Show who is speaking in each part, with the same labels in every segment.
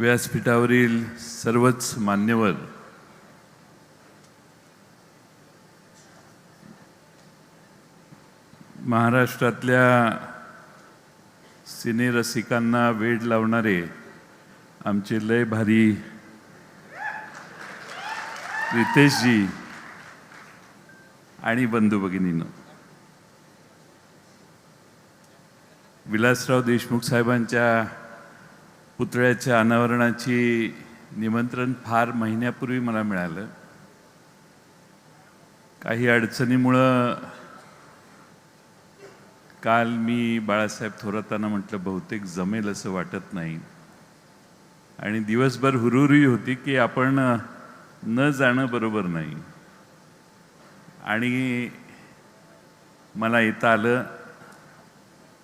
Speaker 1: व्यासपीठावरील सर्वच मान्यवर महाराष्ट्रातल्या सिनेरसिकांना वेड लावणारे आमचे लय भारी रितेशजी आणि बंधू भगिनीनं. विलासराव देशमुख साहेबांच्या पुतळ्याच्या अनावरणाची निमंत्रण फार महिन्यापूर्वी मला मिळालं. काही अडचणीमुळं काल मी बाळासाहेब थोरातांना म्हटलं बहुतेक जमेल असं वाटत नाही. आणि दिवसभर हुरहुरी होती की आपण न जाणं बरोबर नाही. आणि मला येता आलं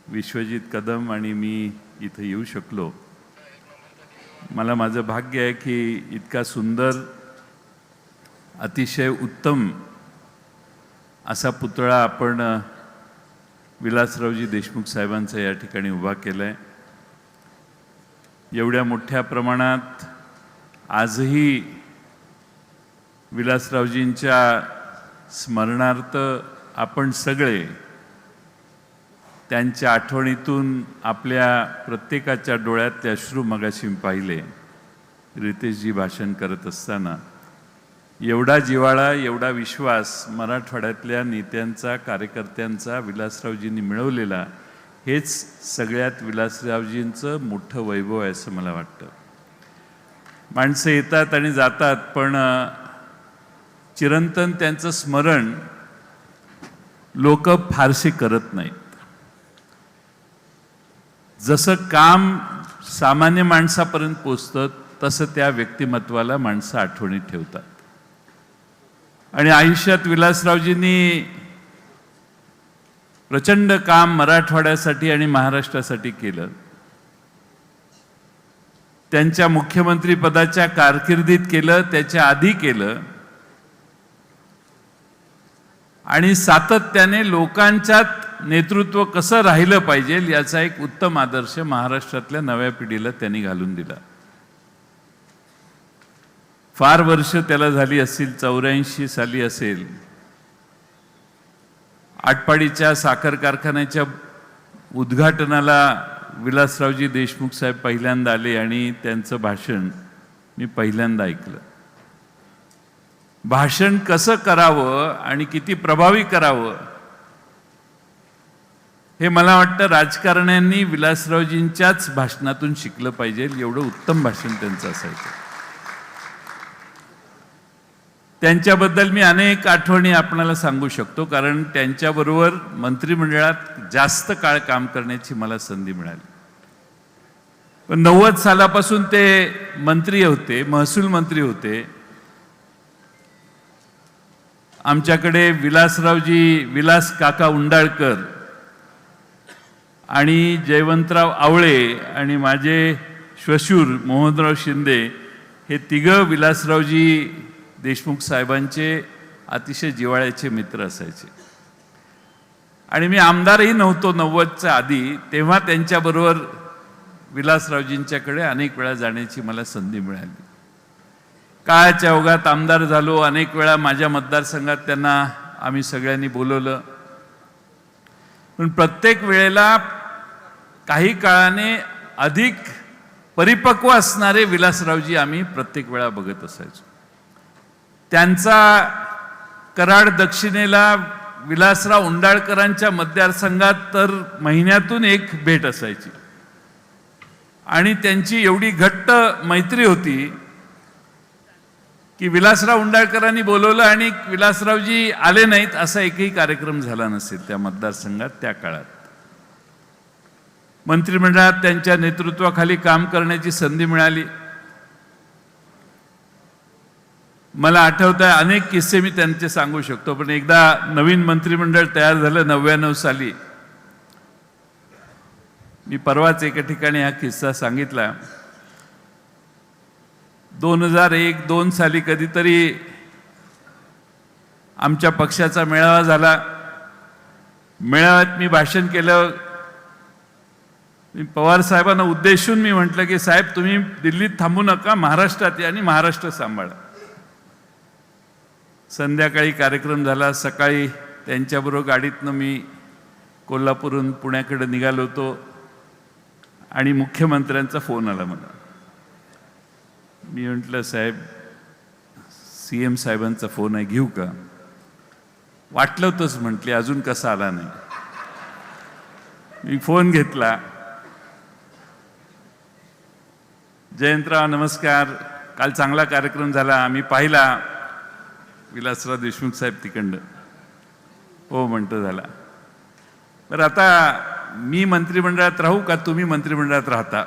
Speaker 1: विश्वजित कदम आणि मी इथं येऊ शकलो. मला माझं भाग्य आहे की इतका सुंदर अतिशय उत्तम असा पुतळा आपण विलासरावजी देशमुख साहेबांचा या ठिकाणी उभा केला आहे एवढ्या मोठ्या प्रमाणात आजही विलासरावजींच्या स्मरणार्थ आपण सगळे त्यांच्या आठवणीतून आपल्या प्रत्येकाच्या डोळ्यातले अश्रू मगाशी पाहिले. रितेशजी भाषण करत असताना एवढा जिवाळा एवढा विश्वास मराठवाड्यातल्या नेत्यांचा कार्यकर्त्यांचा विलासरावजींनी मिळवलेला हेच सगळ्यात विलासरावजींचं मोठं वैभव आहे असं मला वाटतं. माणसं येतात आणि जातात पण चिरंतन त्यांचं स्मरण लोक फारसे करत नाहीत. जसं काम सामान्य माणसापर्यंत पोचतं तसं त्या व्यक्तिमत्वाला माणसं आठवणीत ठेवतात. आणि आयुष्यात विलासरावजींनी प्रचंड काम मराठवाड्यासाठी आणि महाराष्ट्रासाठी केलं. त्यांच्या मुख्यमंत्रीपदाच्या कारकिर्दीत केलं त्याच्या आधी केलं. आणि सातत्याने लोकांच्यात नेतृत्व कसं राहिलं पाहिजे याचा एक उत्तम आदर्श महाराष्ट्रातल्या नव्या पिढीला त्यांनी घालून दिला. फार वर्ष त्याला झाली असतील चौऱ्याऐंशी साली असेल. आटपाडीच्या साखर कारखान्याच्या उद्घाटनाला विलासरावजी देशमुख साहेब पहिल्यांदा आले आणि त्यांचं भाषण मी पहिल्यांदा ऐकलं. भाषण कसं करावं आणि किती प्रभावी करावं हे मला वाटतं राजकारण्यांनी विलासरावजींच्याच भाषणातून शिकलं पाहिजे एवढं उत्तम भाषण त्यांचं असायचं. त्यांच्याबद्दल मी अनेक आठवणी आपणाला सांगू शकतो कारण त्यांच्याबरोबर मंत्रिमंडळात जास्त काळ काम करण्याची मला संधी मिळाली. पण नव्वद सालापासून ते मंत्री होते महसूल मंत्री होते. आमच्याकडे विलासरावजी विलास काका उंडाळकर आणि जयवंतराव आवळे आणि माझे श्वशूर मोहनराव शिंदे हे तिघं विलासरावजी देशमुख साहेबांचे अतिशय जिवाळ्याचे मित्र असायचे. आणि मी आमदारही नव्हतो नव्वदच्या आधी तेव्हा त्यांच्याबरोबर विलासरावजींच्याकडे अनेक वेळा जाण्याची मला संधी मिळाली. काळाच्या ओघात आमदार झालो अनेक वेळा माझ्या मतदारसंघात त्यांना आम्ही सगळ्यांनी बोलवलं. पण प्रत्येक वेळेला काही काळाने अधिक परिपक्व असणारे विलासरावजी आम्ही प्रत्येक वेळा बघत असायचो. त्यांचा कराड दक्षिणेला विलासराव उंडाळकरांच्या मतदारसंघात तर महिन्यातून एक भेट असायची. आणि त्यांची एवढी घट्ट मैत्री होती की विलासराव उंडाळकरांनी बोलवलं आणि विलासरावजी आले नाहीत असा एकही कार्यक्रम झाला नसेल त्या मतदारसंघात त्या काळात. मंत्रिमंडळात त्यांच्या नेतृत्वाखाली काम करण्याची संधी मिळाली. मला आठवत आहे अनेक किस्से मी त्यांचे सांगू शकतो पण एकदा नवीन मंत्रिमंडळ तयार झालं नव्याण्णव साली. मी परवाच एका ठिकाणी हा किस्सा सांगितला. दोन हजार एक दोन साली कधीतरी आमच्या पक्षाचा मेळावा झाला. मेळाव्यात मी भाषण केलं. मी पवार साहेबांना उद्देशून मी म्हटलं की साहेब तुम्ही दिल्लीत थांबू नका महाराष्ट्रात या आणि महाराष्ट्र सांभाळा. संध्याकाळी कार्यक्रम झाला सकाळी त्यांच्याबरोबर गाडीतनं मी कोल्हापूरहून पुण्याकडे निघालो होतो आणि मुख्यमंत्र्यांचा फोन आला मला. मी म्हटलं साहेब सी एम साहेबांचा फोन आहे घेऊ का? वाटलं होतंच म्हटले अजून कसा आला नाही. मी फोन घेतला. जयंतराव नमस्कार. काल चांगला कार्यक्रम झाला. आम्ही पाहिला. विलासराव देशमुख साहेब तिकडं हो म्हणतो झाला. बरं आता मी मंत्रिमंडळात राहू का तुम्ही मंत्रिमंडळात राहता?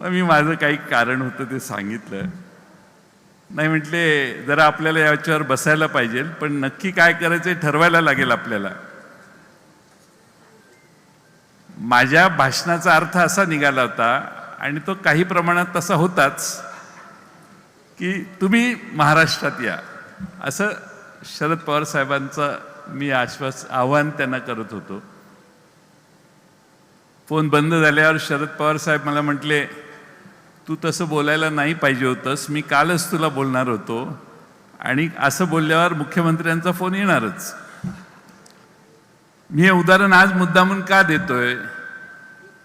Speaker 1: मी माझं काही कारण होतं ते सांगितलं. नाही म्हटले जरा आपल्याला याच्यावर बसायला पाहिजे पण नक्की काय करायचं ठरवायला लागेल आपल्याला. माझ्या भाषणाचा अर्थ असा निघाला होता आणि तो काही प्रमाणात तसा होताच की तुम्ही महाराष्ट्रात या. असं शरद पवार साहेबांचं मी आश्वास आव्हान त्यांना करत होतो. फोन बंद झाल्यावर शरद पवार साहेब मला म्हटले तू तसं बोलायला नाही पाहिजे होतंस. मी कालच तुला बोलणार होतो. आणि असं बोलल्यावर मुख्यमंत्र्यांचा फोन येणारच. मी हे उदाहरण आज मुद्दामून का देतोय?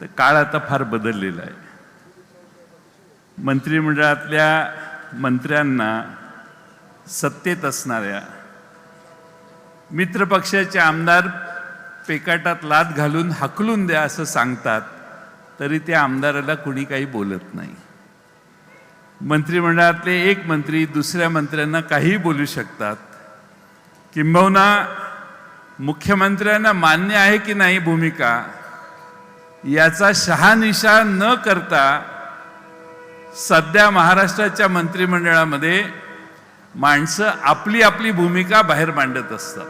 Speaker 1: तर काळ आता फार बदललेला आहे. मंत्रिमंडळातल्या मंत्र्यांना सत्तेत असणाऱ्या मित्रपक्षाचे आमदार पेकाटात लाद घालून हकलून द्या असं सांगतात तरी त्या आमदाराला कुणी काही बोलत नाही. मंत्रिमंडळातले एक मंत्री दुसऱ्या मंत्र्यांना काहीही बोलू शकतात. किंबहुना मुख्यमंत्र्यांना मान्य आहे की नाही भूमिका याचा शहानिशा न करता सध्या महाराष्ट्राच्या मंत्रिमंडळामध्ये माणसं आपली आपली भूमिका बाहेर मांडत असतात.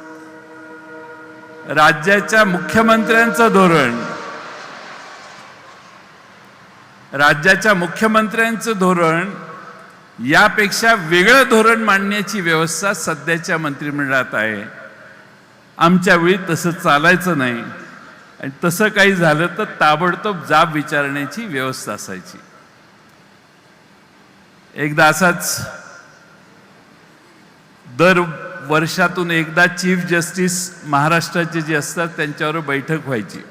Speaker 1: राज्याच्या मुख्यमंत्र्यांचं धोरण राज्याच्या मुख्यमंत्र्यांचं धोरण यापेक्षा वेगळं धोरण मांडण्याची व्यवस्था सध्याच्या मंत्रिमंडळात आहे. आमच्या वेळी तसं चालायचं नाही. आणि तसं काही झालं तर ताबडतोब जाब विचारण्याची व्यवस्था असायची. एकदा असाच दर वर्षातून एकदा चीफ जस्टिस महाराष्ट्राचे जे असतात त्यांच्यावर बैठक व्हायची.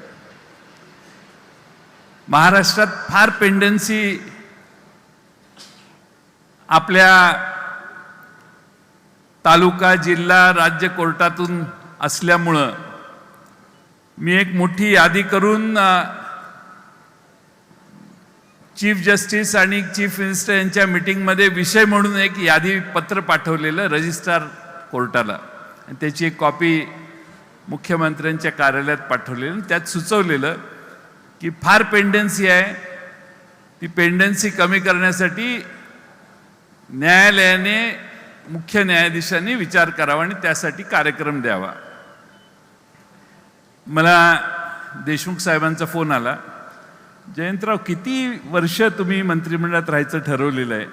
Speaker 1: महाराष्ट्रात फार पेंडन्सी आपल्या तालुका जिल्हा राज्य कोर्टातून असल्यामुळं मी एक मोठी यादी करून चीफ जस्टिस आणि चीफ मिनिस्टर यांच्या मिटिंगमध्ये विषय म्हणून एक यादी पत्र पाठवलेलं रजिस्ट्रार कोर्टाला. आणि त्याची एक कॉपी मुख्यमंत्र्यांच्या कार्यालयात पाठवलेलं त्यात सुचवलेलं की फार पेंडन्सी आहे. ती पेंडन्सी कमी करण्यासाठी न्यायालयाने मुख्य न्यायाधीशांनी विचार करावा आणि त्यासाठी कार्यक्रम द्यावा. मला देशमुख साहेबांचा फोन आला. जयंतराव किती वर्ष तुम्ही मंत्रिमंडळात राहायचं ठरवलेलं आहे?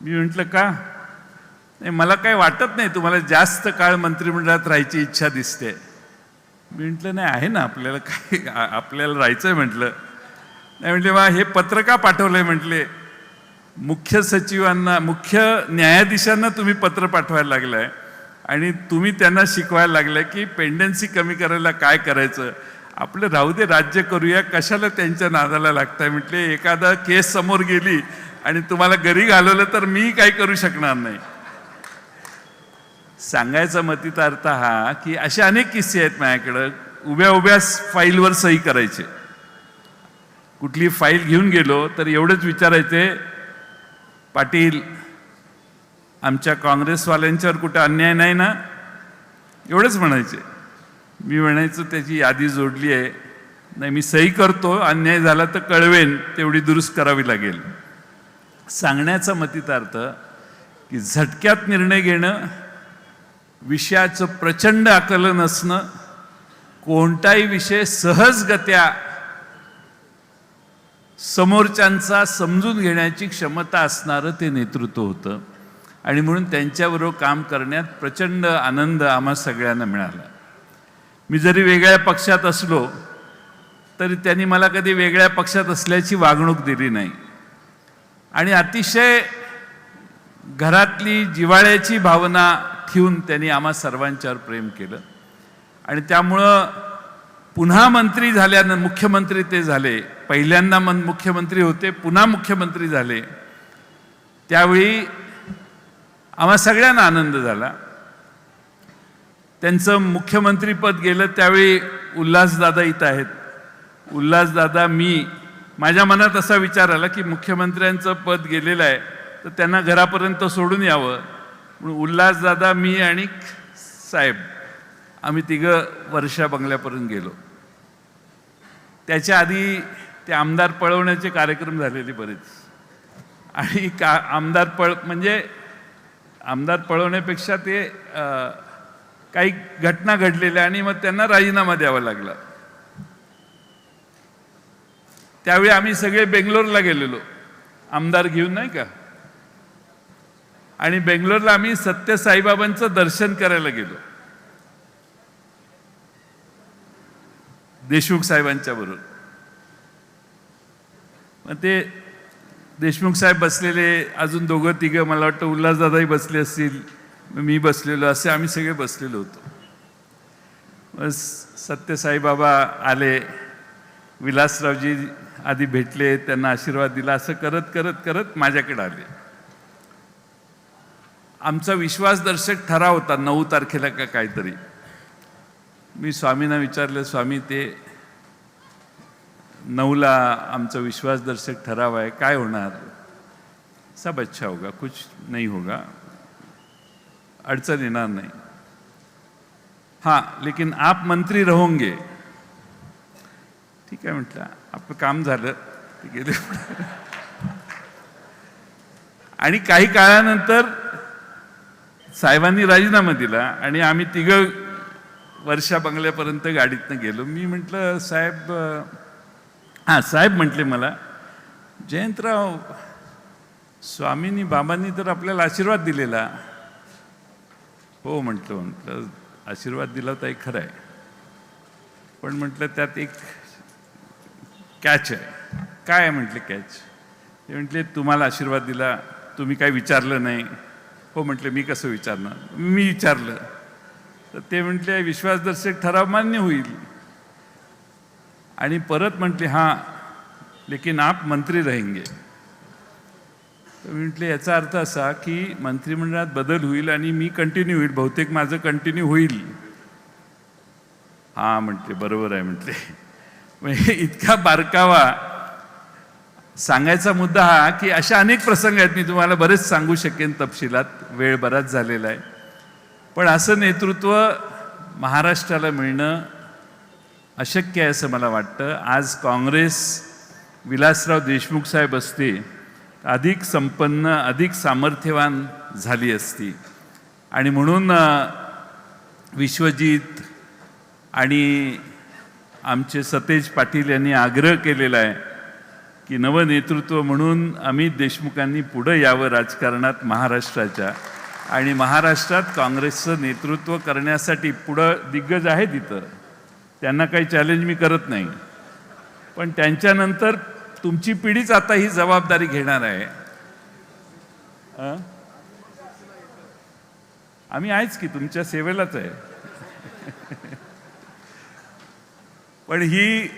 Speaker 1: मी म्हटलं का? नाही मला काही वाटत नाही. तुम्हाला जास्त काळ मंत्रिमंडळात राहायची इच्छा दिसते. मी म्हटलं नाही आहे ना आपल्याला काय आपल्याला राहायचं आहे म्हटलं. नाही म्हटले बा हे पत्र का पाठवलंय? म्हटले मुख्य सचिवांना मुख्य न्यायाधीशांना तुम्ही पत्र पाठवायला लागलाय आणि तुम्ही त्यांना शिकवायला लागलाय की पेंडन्सी कमी करायला काय करायचं? आपलं राहू दे राज्य करूया कशाला त्यांच्या नादाला लागतंय? म्हटले एखादा केस समोर गेली आणि तुम्हाला घरी घालवलं तर मी काही करू शकणार नाही. सांगायचा मतीचा अर्थ हा की असे अनेक किस्से आहेत माझ्याकडं. उभ्या उभ्या फाईलवर सही करायचे. कुठली फाईल घेऊन गेलो तर एवढंच विचारायचे पाटील आमच्या काँग्रेसवाल्यांच्यावर कुठे अन्याय नाही ना? एवढंच म्हणायचे. मी म्हणायचं त्याची यादी जोडली आहे. नाही मी सही करतो. अन्याय झाला तर कळवेन. तेवढी दुरुस्त करावी लागेल. सांगण्याचा मतितार्थ की झटक्यात निर्णय घेणं विषयाचं प्रचंड आकलन असणं कोणताही विषय सहजगत्या समोरच्यांचा समजून घेण्याची क्षमता असणारं ते नेतृत्व होतं. आणि म्हणून त्यांच्याबरोबर काम करण्यात प्रचंड आनंद आम्हा सगळ्यांना मिळाला. मी जरी वेगळ्या पक्षात असलो तरी त्यांनी मला कधी वेगळ्या पक्षात असल्याची वागणूक दिली नाही. आणि अतिशय घरातली जिव्हाळ्याची भावना घेऊन त्यांनी आम्हा सर्वांच्यावर प्रेम केलं. आणि त्यामुळं पुन्हा मंत्री झाल्यानं मुख्यमंत्री ते झाले. पहिल्यांदा मन मुख्यमंत्री होते पुन्हा मुख्यमंत्री झाले. त्यावेळी आम्हा सगळ्यांना आनंद झाला. त्यांचं मुख्यमंत्रीपद गेलं त्यावेळी उल्हासदादा इथं आहेत. उल्हासदादा मी माझ्या मनात असा विचार आला की मुख्यमंत्र्यांचं पद गेलेलं आहे तर त्यांना घरापर्यंत सोडून यावं. म्हणून उल्हासदादा मी आणि साहेब आम्ही तिघं वर्षा बंगल्यापर्यंत गेलो. त्याच्या आधी ते आमदार पळवण्याचे कार्यक्रम झालेले बरेच. आणि का आमदार पळ म्हणजे आमदार पळवण्यापेक्षा ते काही घटना घडलेल्या आणि मग त्यांना राजीनामा द्यावा लागला. त्यावेळी आम्ही सगळे बेंगलोरला गेलेलो. आमदार घेऊन नाही का? आणि बेंगलोरला आम्ही सत्य साईबाबांचं दर्शन करायला गेलो. देशमुख साहेबांच्या बरोबर मग ते देशमुख साहेब बसलेले अजून दोघं तिघं मला वाटतं उल्हासदादाही बसले असतील मी बसलेलो असे आम्ही सगळे बसलेलो होतो. बस सत्य साईबाबा आले विलासरावजी आधी भेटले त्यांना आशीर्वाद दिला असं करत करत करत माझ्याकडे आले. आमचा विश्वासदर्शक ठराव होता नऊ तारखेला का काहीतरी. मी स्वामींना विचारलं स्वामी ते नऊला आमचा विश्वासदर्शक ठराव आहे काय होणार? सब अच्छा होगा कुछ नाही होगा अडचण येणार नाही. हाँ लेकिन आप मंत्री रहोगे. ठीक आहे म्हटलं. आपलं काम झालं. ते गेले. आणि काही काळानंतर साहेबांनी राजीनामा दिला आणि आम्ही तिघं वर्षा बंगल्यापर्यंत गाडीतनं गेलो. मी म्हटलं साहेब हां साहेब म्हटले मला जयंतराव स्वामींनी बाबांनी तर आपल्याला आशीर्वाद दिलेला. हो म्हटलं. म्हटलं आशीर्वाद दिला तर एक खरं आहे पण म्हटलं त्यात एक कॅच आहे. काय? आहे म्हटले कॅच ते म्हटले तुम्हाला आशीर्वाद दिला तुम्ही काय विचारलं नाही. हो म्हटलं मी कसं विचारणार? मी विचारलं. तर ते म्हटले विश्वासदर्शक ठराव मान्य होईल. आणि परत म्हटले हां लेकिन आप मंत्री रहेंगे. तर मी म्हटले याचा अर्थ असा की मंत्रिमंडळात बदल होईल आणि मी कंटिन्यू होईल. बहुतेक माझं कंटिन्यू होईल. हां म्हटले बरोबर आहे म्हटले. म्हणजे इतका बारकावा सांगायचा मुद्दा हा की अशा अनेक प्रसंग आहेत मी तुम्हाला बरेच सांगू शकेन तपशिलात. वेळ बराच झालेला आहे. पण असं नेतृत्व महाराष्ट्राला मिळणं अशक्य आहे असं मला वाटतं. आज काँग्रेस विलासराव देशमुख साहेब असते अधिक संपन्न अधिक सामर्थ्यवान झाली असती आणि म्हणून विश्वजीत विश्वजित आणि आमचे सतेज पाटील यांनी आग्रह केलेला आहे की नवनेतृत्व म्हणून अमित देशमुखांनी पुढं यावं राजकारणात महाराष्ट्राच्या. आणि महाराष्ट्रात काँग्रेसचं नेतृत्व करण्यासाठी पुढं दिग्गज आहे तिथं त्यांना काही चॅलेंज मी करत नाही. पण त्यांच्यानंतर तुमची पिढीच आता ही जबाबदारी घेणार आहे. आम्ही आहेच की तुमच्या सेवेलाच आहे. पण ही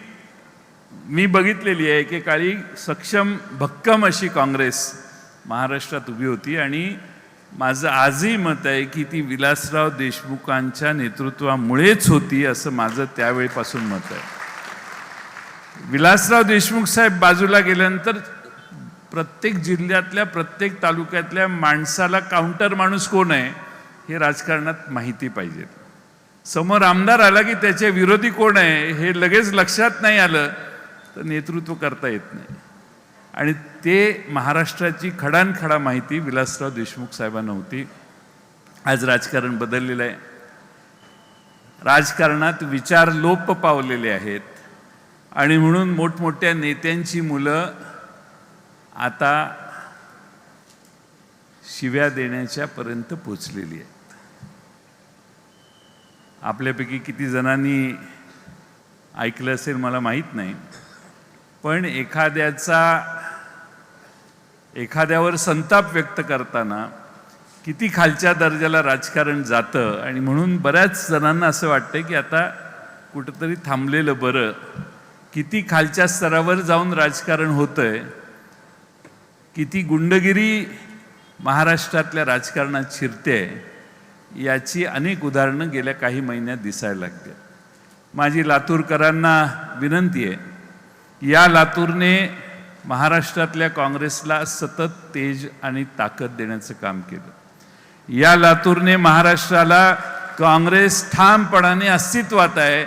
Speaker 1: मी बघितलेली आहे एकेकाळी सक्षम भक्कम अशी काँग्रेस महाराष्ट्रात उभी होती आणि माझं आजही मत आहे की ती विलासराव देशमुखांच्या नेतृत्वामुळेच होती असं माझं त्यावेळेपासून मत आहे. विलासराव देशमुख साहेब बाजूला गेल्यानंतर प्रत्येक जिल्ह्यातल्या प्रत्येक तालुक्यातल्या माणसाला काउंटर माणूस कोण आहे हे राजकारणात माहिती पाहिजे. समोर आमदार आला की त्याचे विरोधी कोण आहे हे लगेच लक्षात नाही आलं. तर नेतृत्व करता येत नाही. आणि ते महाराष्ट्राची खडानखडा माहिती विलासराव देशमुख साहेबांना होती. आज राजकारण बदललेलं आहे. राजकारणात विचार लोप पावलेले आहेत. आणि म्हणून मोठमोठ्या नेत्यांची मुलं आता शिव्या देण्याच्या पर्यंत पोचलेली आहेत. आपल्यापैकी किती जणांनी ऐकलं असेल मला माहीत नाही. पण एखाद्याचा एखाद्यावर संताप व्यक्त करताना किती खालच्या दर्जाला राजकारण जातं आणि म्हणून बऱ्याच जणांना असं वाटतं की आता कुठंतरी थांबलेलं बरं. किती खालच्या स्तरावर जाऊन राजकारण होतंय किती गुंडगिरी महाराष्ट्रातल्या राजकारणात शिरते याची अनेक उदाहरणं गेल्या काही महिन्यात दिसायला लागते माझी लातूरकरांना विनंती आहे या लातूरने महाराष्ट्रातल्या काँग्रेसला सतत तेज आणि ताकद देण्याचं काम केलं. या लातूरने महाराष्ट्राला काँग्रेस ठामपणाने अस्तित्वात आहे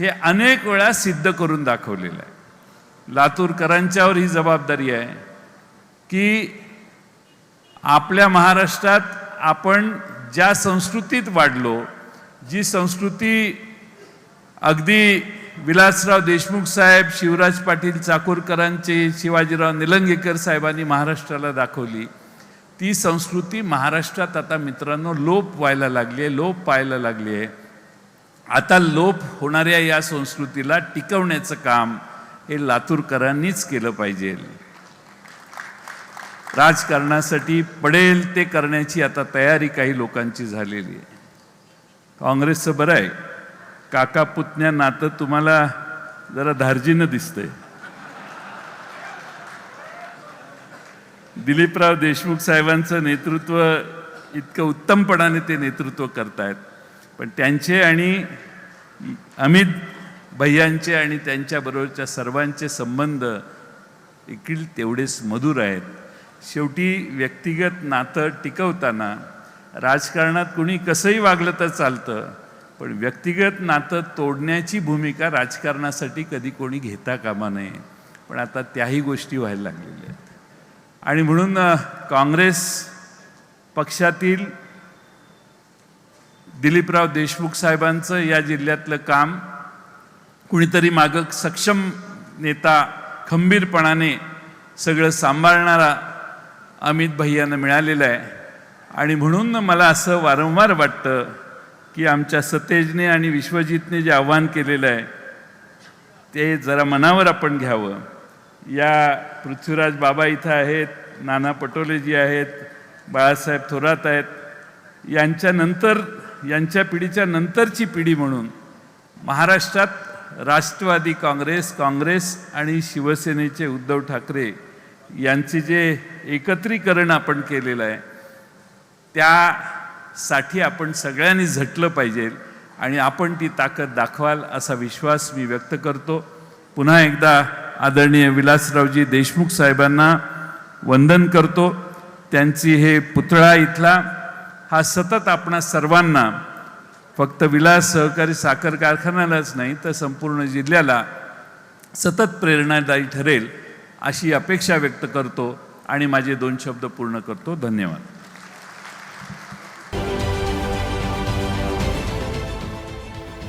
Speaker 1: हे अनेक वेळा सिद्ध करून दाखवलेलं आहे. लातूरकरांच्यावर ही जबाबदारी आहे की आपल्या महाराष्ट्रात आपण ज्या संस्कृतीत वाढलो जी संस्कृती अगदी विलासराव देशमुख साहेब शिवराज पाटील चाकूरकरांचे शिवाजीराव निलंगेकर साहेबांनी महाराष्ट्राला दाखवली. ती संस्कृती महाराष्ट्रात आता मित्रांनो लोप व्हायला लागली आहे लोप पाहायला लागली आहे. आता लोप होणाऱ्या या संस्कृतीला टिकवण्याचं काम हे लातूरकरांनीच केलं पाहिजे. राजकारणासाठी पडेल ते करण्याची आता तयारी काही लोकांची झालेली आहे. काँग्रेसचं बरं आहे. काका पुतण्या नातं तुम्हाला जरा धार्जीनं दिसतंय. दिलीपराव देशमुख साहेबांचं नेतृत्व इतकं उत्तमपणाने ते नेतृत्व करतायत. पण त्यांचे आणि अमित भैयांचे आणि त्यांच्याबरोबरच्या सर्वांचे संबंध देखील तेवढेच मधुर आहेत. शेवटी व्यक्तिगत नातं टिकवताना राजकारणात कुणी कसंही वागलं तर चालतं. पण व्यक्तिगत नातं तोडण्याची भूमिका राजकारणासाठी कधी कोणी घेता कामा नये पण आता त्याही गोष्टी व्हायला लागलेल्या आहेत. आणि म्हणून काँग्रेस पक्षातील दिलीपराव देशमुख साहेबांचं या जिल्ह्यातलं काम कुणीतरी मागं सक्षम नेता खंबीरपणाने सगळं सांभाळणारा अमित भैयांना मिळालेला आहे. आणि म्हणून मला असं वारंवार वाटतं की आमच्या सतेजने आणि विश्वजितने जे आव्हान केलेलं आहे ते जरा मनावर आपण घ्यावं. या पृथ्वीराज बाबा इथं आहेत नाना पटोलेजी आहेत बाळासाहेब थोरात आहेत. यांच्यानंतर यांच्या पिढीच्या नंतरची पिढी म्हणून महाराष्ट्रात राष्ट्रवादी काँग्रेस काँग्रेस आणि शिवसेनेचे उद्धव ठाकरे यांचे जे एकत्रीकरण आपण केलेलं आहे त्या साठी आपण सगळ्यांनी झटलं पाहिजे आणि आपण ती ताकद दाखवाल असा विश्वास मी व्यक्त करतो. पुन्हा एकदा आदरणीय विलासरावजी देशमुख साहेबांना वंदन करतो. त्यांची हे पुतळा इथला हा सतत आपणा सर्वांना फक्त विलास सहकारी साखर कारखान्यालाच नाही तर संपूर्ण जिल्ह्याला सतत प्रेरणादायी ठरेल अशी अपेक्षा व्यक्त करतो आणि माझे दोन शब्द पूर्ण करतो. धन्यवाद.